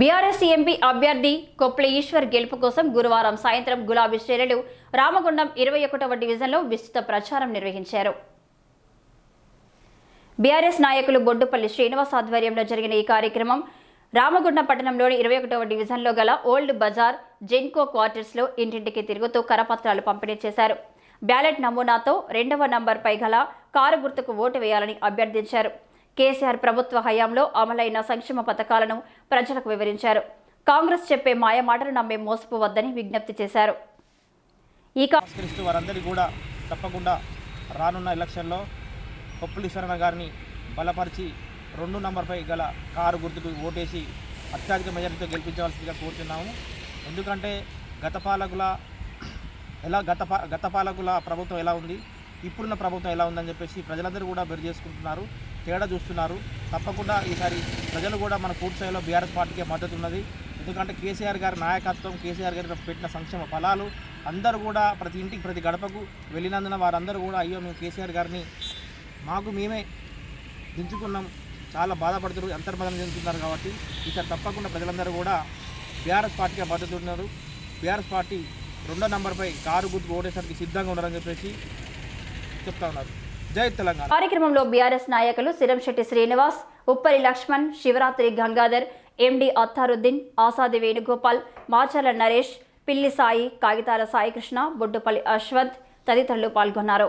BRS MP అభ్యర్థి కొప్ల ఈశ్వర్ గెలుపు కోసం గురువారం సాయంత్రం గులాబీ శ్రేణులు రామగుండం ఇరవై ఒకటవ డివిజన్లో విస్తృత ప్రచారం నిర్వహించారు. బీఆర్ఎస్ నాయకులు బొడ్డుపల్లి శ్రీనివాస్ ఆధ్వర్యంలో జరిగిన ఈ కార్యక్రమం రామగుండం పట్టణంలోని ఇరవై ఒకటవ డివిజన్లో గల ఓల్డ్ బజార్ జెన్కో క్వార్టర్స్లో ఇంటింటికి తిరుగుతూ కరపత్రాలు పంపిణీ చేశారు. బ్యాలెట్ నమూనాతో రెండవ నంబర్పై గల కారు గుర్తుకు ఓటు వేయాలని అభ్యర్థించారు. కేసీఆర్ ప్రభుత్వ హయాంలో అమలైన సంక్షేమ పథకాలను ప్రజలకు వివరించారు. కాంగ్రెస్ చెప్పే మాయమాటలు నమ్మే మోసపోవద్దని విజ్ఞప్తి చేశారు. ఈ వారందరికీ కూడా తప్పకుండా రానున్న ఎలక్షన్లో కొప్పులీశ్వరణ గారిని బలపరిచి రెండు నంబర్పై గల కారు గుర్తుకు ఓటేసి అత్యధిక మెజారిటీతో గెలిపించవలసిందిగా కోరుతున్నాము. ఎందుకంటే గత పాలకుల ఎలా గత గత పాలకుల ప్రభుత్వం ఎలా ఉంది? ఇప్పుడున్న ప్రభుత్వం ఎలా ఉందని చెప్పేసి ప్రజలందరూ కూడా బెరు చేసుకుంటున్నారు తేడా చూస్తున్నారు. తప్పకుండా ఈసారి ప్రజలు కూడా మన పూర్తి స్థాయిలో బీఆర్ఎస్ పార్టీకే మద్దతు ఉన్నది. ఎందుకంటే కేసీఆర్ గారి నాయకత్వం కేసీఆర్ గారి పెట్టిన సంక్షేమ ఫలాలు అందరూ కూడా ప్రతి ఇంటికి ప్రతి గడపకు వెళ్ళినందున వారందరూ కూడా అయ్యో మేము కేసీఆర్ గారిని మాకు మేమే దించుకున్నాం చాలా బాధపడుతున్నారు అంతర్మదనం చెందుతున్నారు కాబట్టి ఈసారి తప్పకుండా ప్రజలందరూ కూడా బీఆర్ఎస్ పార్టీకి మద్దతు ఉన్నారు. బీఆర్ఎస్ పార్టీ రెండో నంబర్పై కారు గుర్తు ఓటేసరికి సిద్ధంగా ఉన్నారని చెప్పేసి చెప్తా ఉన్నారు. జై తెలంగాణ. కార్యక్రమంలో బీఆర్ఎస్ నాయకులు సిరంశెట్టి శ్రీనివాస్ ఉప్పరి లక్ష్మణ్ శివరాత్రి గంగాధర్ ఎండి అత్తారుద్దీన్ ఆసాది వేణుగోపాల్ మాచర్ల నరేష్ పిల్లి సాయి కాగితాల సాయికృష్ణ బొడ్డుపల్లి అశ్వంత్ తదితరులు పాల్గొన్నారు.